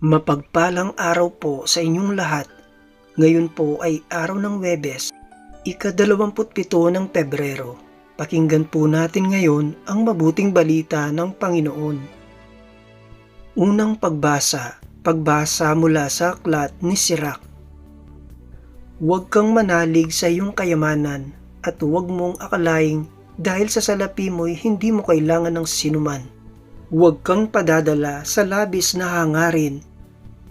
Mapagpalang araw po sa inyong lahat. Ngayon po ay araw ng Webes, ikadalawamputpito ng Pebrero. Pakinggan po natin ngayon ang mabuting balita ng Panginoon. Unang pagbasa, pagbasa mula sa aklat ni Sirak. Huwag kang manalig sa iyong kayamanan at huwag mong akalaing dahil sa salapi mo'y hindi mo kailangan ng sinuman. Huwag kang padadala sa labis na hangarin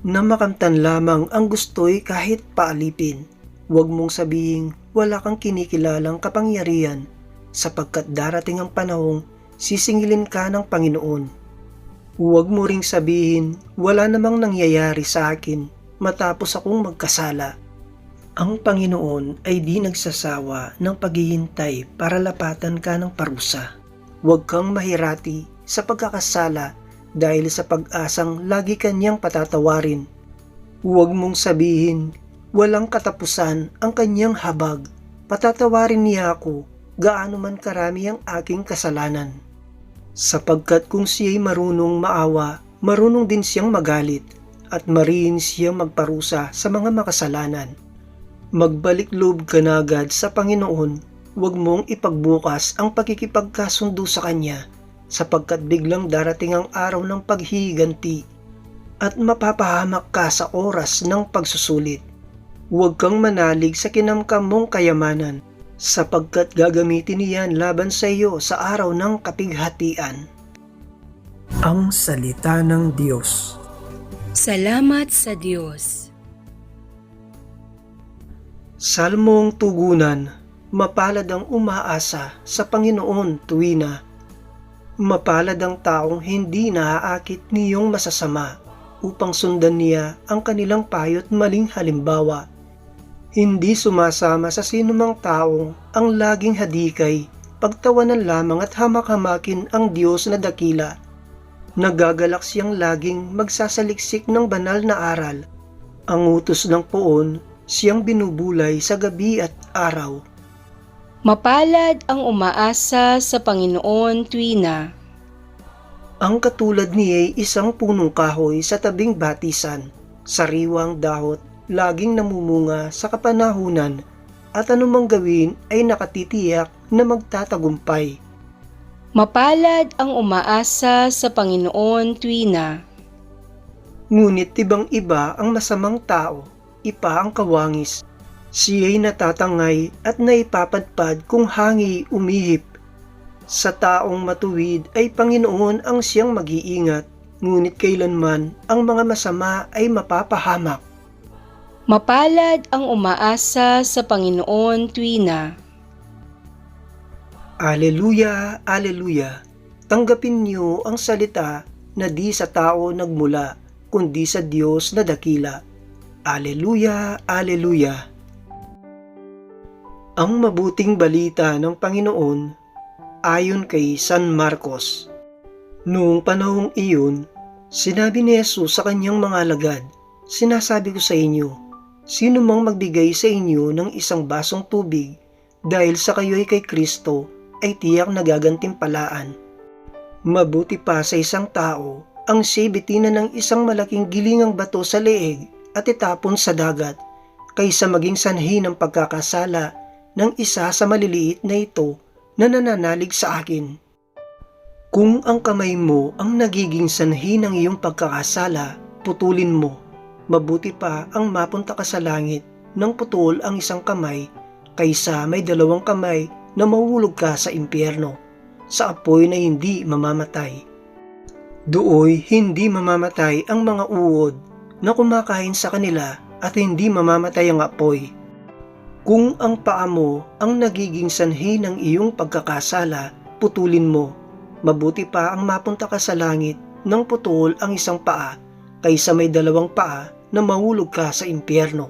na makamtan lamang ang gusto'y kahit paalipin. Huwag mong sabihin wala kang kinikilalang kapangyarihan sapagkat darating ang panahong sisingilin ka ng Panginoon. Huwag mo ring sabihin wala namang nangyayari sa akin matapos akong magkasala. Ang Panginoon ay di nagsasawa ng paghihintay para lapatan ka ng parusa. Huwag kang mahirati sa pagkakasala dahil sa pag-asang lagi kanyang patatawarin. Huwag mong sabihin, walang katapusan ang kanyang habag. Patatawarin niya ako, gaano man karami ang aking kasalanan. Sapagkat kung siya'y marunong maawa, marunong din siyang magalit, at mariin siyang magparusa sa mga makasalanan. Magbalik loob ka na agad sa Panginoon, huwag mong ipagbukas ang pakikipagkasundo sa Kanya sapagkat biglang darating ang araw ng paghihiganti at mapapahamak ka sa oras ng pagsusulit. Huwag kang manalig sa kinamkam mong kayamanan sapagkat gagamitin niyan laban sa iyo sa araw ng kapighatian. Ang Salita ng Diyos Salamat sa Diyos. Salmong Tugunan Mapalad ang umaasa sa Panginoon tuwina Mapalad ang taong hindi naaakit niyong masasama upang sundan niya ang kanilang payo't maling halimbawa. Hindi sumasama sa sinumang taong ang laging hadikay, pagtawanan lamang at hamak-hamakin ang Diyos na dakila. Nagagalak siyang laging magsasaliksik ng banal na aral. Ang utos ng poon siyang binubulay sa gabi at araw. Mapalad ang umaasa sa Panginoon tuwina. Ang katulad niya ay isang punong kahoy sa tabing batisan, sariwang dahot, laging namumunga sa kapanahunan, at anumang gawin ay nakatitiyak na magtatagumpay. Mapalad ang umaasa sa Panginoon tuwina. Ngunit ibang iba ang masamang tao, ipa ang kawangis. Siya'y natatangay at naipapadpad kung hangi umihip. Sa taong matuwid ay Panginoon ang siyang mag-iingat, ngunit kailanman ang mga masama ay mapapahamak. Mapalad ang umaasa sa Panginoon tuwina. Aleluya, aleluya. Tanggapin niyo ang salita na di sa tao nagmula, kundi sa Diyos na dakila. Aleluya, aleluya. Ang mabuting balita ng Panginoon ayon kay San Marcos. Noong panahong iyon, sinabi ni Jesus sa kanyang mga alagad, Sinasabi ko sa inyo, sino mang magbigay sa inyo ng isang basong tubig dahil sa kayo'y kay Kristo ay tiyak na gagantimpalaan. Mabuti pa sa isang tao ang siya'y bitinan ng isang malaking gilingang bato sa leeg at itapon sa dagat kaysa maging sanhi ng pagkakasala ng isa sa maliliit na ito na nananalig sa akin. Kung ang kamay mo ang nagiging sanhi ng iyong pagkakasala, putulin mo. Mabuti pa ang mapunta ka sa langit nang putol ang isang kamay kaysa may dalawang kamay na mahulog ka sa impyerno, sa apoy na hindi mamamatay. Dooy hindi mamamatay ang mga uod na kumakain sa kanila at hindi mamamatay ang apoy. Kung ang paa mo ang nagiging sanhi ng iyong pagkakasala, putulin mo. Mabuti pa ang mapunta ka sa langit nang putol ang isang paa kaysa may dalawang paa na mahulog ka sa impyerno.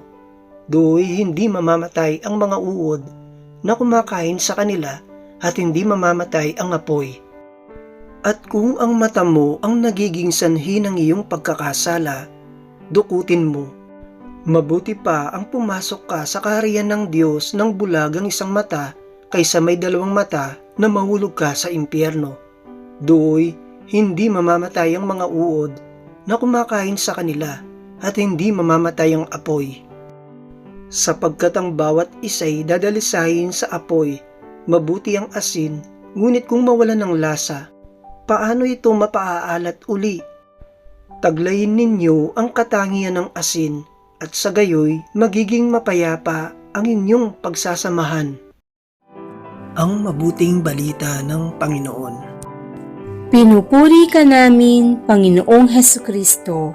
Do'y hindi mamamatay ang mga uod na kumakain sa kanila at hindi mamamatay ang apoy. At kung ang mata mo ang nagiging sanhi ng iyong pagkakasala, dukutin mo. Mabuti pa ang pumasok ka sa kaharian ng Diyos ng bulagang isang mata kaysa may dalawang mata na mahulog ka sa impyerno. Do'y hindi mamamatay ang mga uod na kumakain sa kanila at hindi mamamatay ang apoy. Sapagkat ang bawat isa'y dadalisahin sa apoy, mabuti ang asin, ngunit kung mawala ng lasa, paano ito mapaaalat uli? Taglayin ninyo ang katangian ng asin at sa gayoy magiging mapayapa ang inyong pagsasamahan. Ang mabuting balita ng Panginoon. Pinupuri ka namin, Panginoong Heso Kristo.